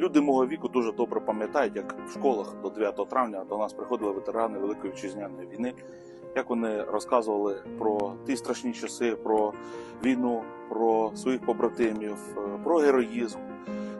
Люди мого віку дуже добре пам'ятають, як в школах до 9 травня до нас приходили ветерани Великої вітчизняної війни, як вони розказували про ті страшні часи, про війну, про своїх побратимів, е, про героїзм,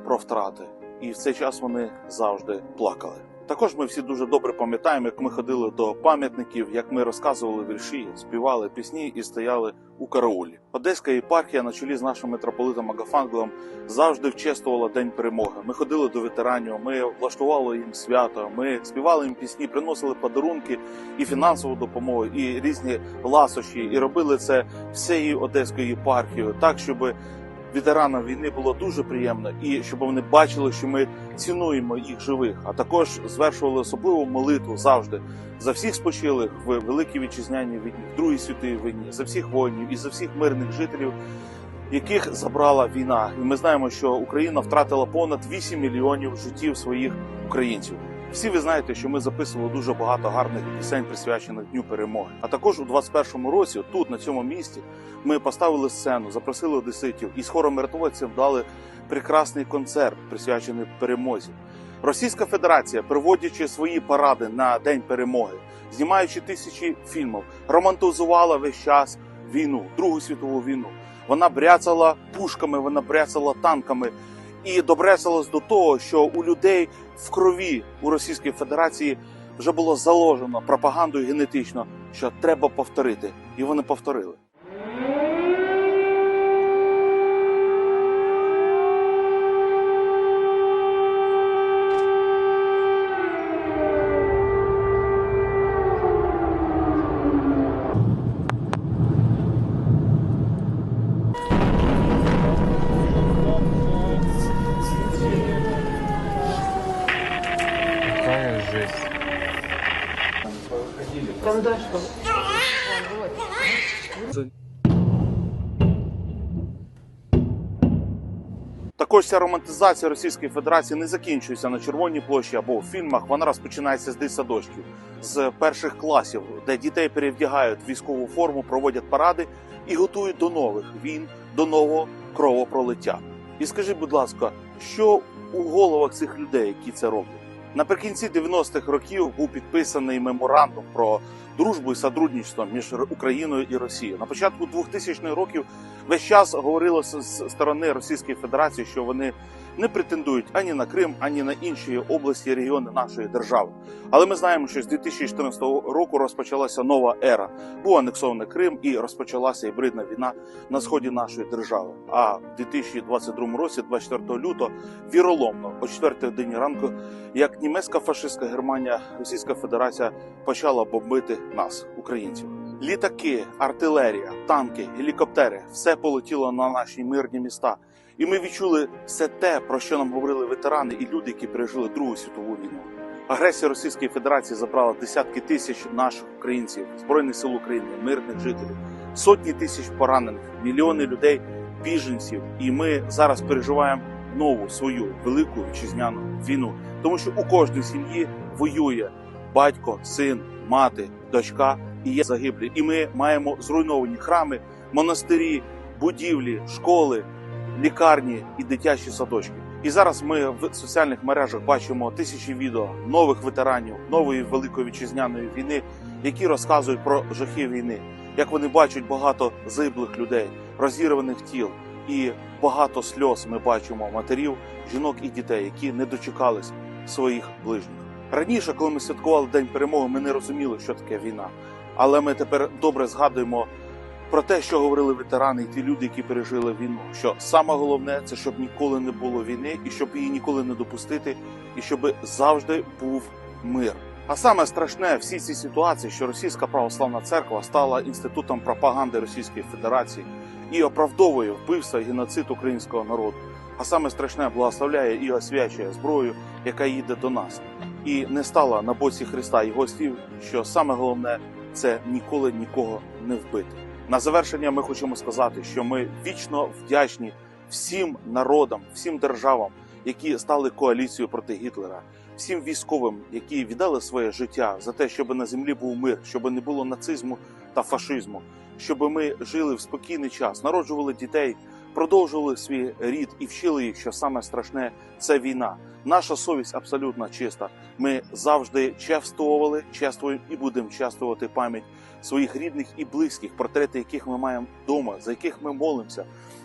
про втрати. І в цей час вони завжди плакали. Також ми всі дуже добре пам'ятаємо, як ми ходили до пам'ятників, як ми розказували вірші, співали пісні і стояли у караулі. Одеська єпархія на чолі з нашим митрополитом Агафангелом завжди вчествувала День перемоги. Ми ходили до ветеранів, ми влаштували їм свято, ми співали їм пісні, приносили подарунки і фінансову допомогу, і різні ласощі, і робили це всією одеською єпархією, так щоб ветеранам війни було дуже приємно, і щоб вони бачили, що ми цінуємо їх живих, а також звершували особливу молитву завжди за всіх спочилих в великій вітчизняній війні, в Другій світовій війні, за всіх воїнів і за всіх мирних жителів, яких забрала війна. І ми знаємо, що Україна втратила понад 8 мільйонів життів своїх українців. Всі ви знаєте, що ми записували дуже багато гарних пісень, присвячених Дню перемоги. А також у 21-му році, тут на цьому місці, ми поставили сцену, запросили одеситів і з хором миротворців дали прекрасний концерт, присвячений перемозі. Російська Федерація, проводячи свої паради на День перемоги, знімаючи тисячі фільмів, романтизувала весь час війну, Другу світову війну. Вона бряцала пушками, вона бряцала танками і добрецалась до того, що у людей в крові у Російській Федерації вже було заложено пропагандою генетично, що треба повторити, і вони повторили. Там. Також ця романтизація Російської Федерації не закінчується на Червоній площі або в фільмах. Вона розпочинається з дитсадочків, з перших класів, де дітей перевдягають військову форму, проводять паради і готують до нових війн, до нового кровопролиття. І скажіть, будь ласка, що у головах цих людей, які це роблять? Наприкінці 90-х років був підписаний меморандум про дружбу і сотрудничество між Україною і Росією. На початку 2000-х років весь час говорилося з сторони Російської Федерації, що вони не претендують ані на Крим, ані на інші області і регіони нашої держави. Але ми знаємо, що з 2014 року розпочалася нова ера. Був анексований Крим і розпочалася гібридна війна на сході нашої держави. А в 2022 році, 24 лютого, віроломно о 4 годині ранку, як німецька фашистська Германія, Російська Федерація почала бомбити нас, українців. Літаки, артилерія, танки, гелікоптери все полетіло на наші мирні міста. І ми відчули все те, про що нам говорили ветерани і люди, які пережили Другу світову війну. Агресія Російської Федерації забрала десятки тисяч наших українців, збройних сил України, мирних жителів, сотні тисяч поранених, мільйони людей, біженців. І ми зараз переживаємо нову свою велику вітчизняну війну, тому що у кожній сім'ї воює батько, син, мати, дочка і є загиблі. І ми маємо зруйновані храми, монастирі, будівлі, школи, лікарні і дитячі садочки. І зараз ми в соціальних мережах бачимо тисячі відео нових ветеранів нової великої вітчизняної війни, які розказують про жахи війни, як вони бачать багато загиблих людей, розірваних тіл, і багато сльоз ми бачимо матерів, жінок і дітей, які не дочекались своїх ближніх. Раніше, коли ми святкували День перемоги, ми не розуміли, що таке війна. Але ми тепер добре згадуємо про те, що говорили ветерани і ті люди, які пережили війну. Що саме головне це щоб ніколи не було війни, і щоб її ніколи не допустити, і щоб завжди був мир. А саме страшне в всій цій ситуації, що Російська православна церква стала інститутом пропаганди Російської Федерації і оправдовує вбивство і геноцид українського народу. А саме страшне благословляє і освячує зброю, яка їде до нас, і не стала на боці Христа його слів, що саме головне це ніколи нікого не вбити. На завершення ми хочемо сказати, що ми вічно вдячні всім народам, всім державам, які стали коаліцією проти Гітлера, всім військовим, які віддали своє життя за те, щоб на землі був мир, щоб не було нацизму та фашизму, щоб ми жили в спокійний час, народжували дітей продовжували свій рід і вчили їх, що саме страшне це війна. Наша совість абсолютно чиста. Ми завжди чествували, чествуємо і будемо чествувати пам'ять своїх рідних і близьких, портрети яких ми маємо вдома, за яких ми молимося.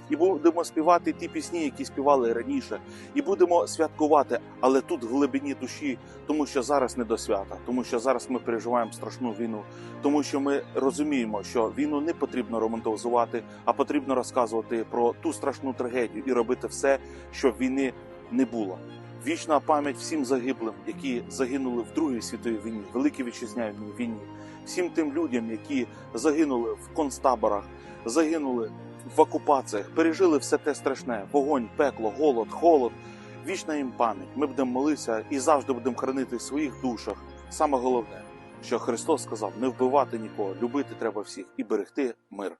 І будемо співати ті пісні, які співали раніше, і будемо святкувати, але тут в глибині душі, тому що зараз не до свята, тому що зараз ми переживаємо страшну війну, тому що ми розуміємо, що війну не потрібно романтизувати, а потрібно розказувати про ту страшну трагедію і робити все, щоб війни не було. Вічна пам'ять всім загиблим, які загинули в Другій світовій війні, Великій Вітчизняній війні, всім тим людям, які загинули в концтаборах, загинули в окупаціях, пережили все те страшне: вогонь, пекло, голод, холод. Вічна їм пам'ять. Ми будемо молитися і завжди будемо хранити в своїх душах. Саме головне, що Христос сказав: не вбивати нікого, любити треба всіх і берегти мир.